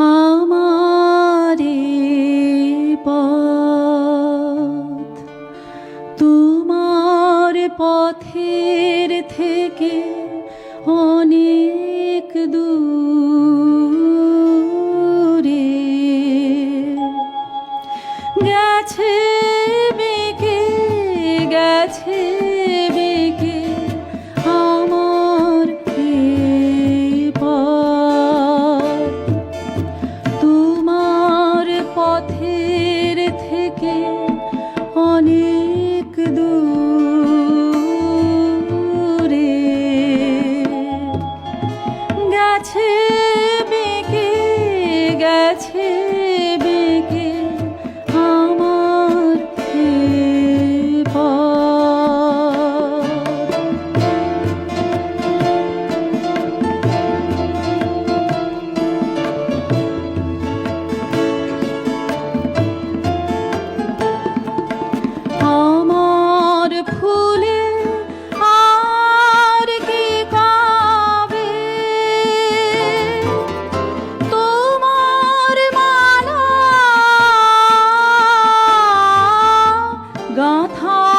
আমারে পথ তোমার পথের থেকে 他。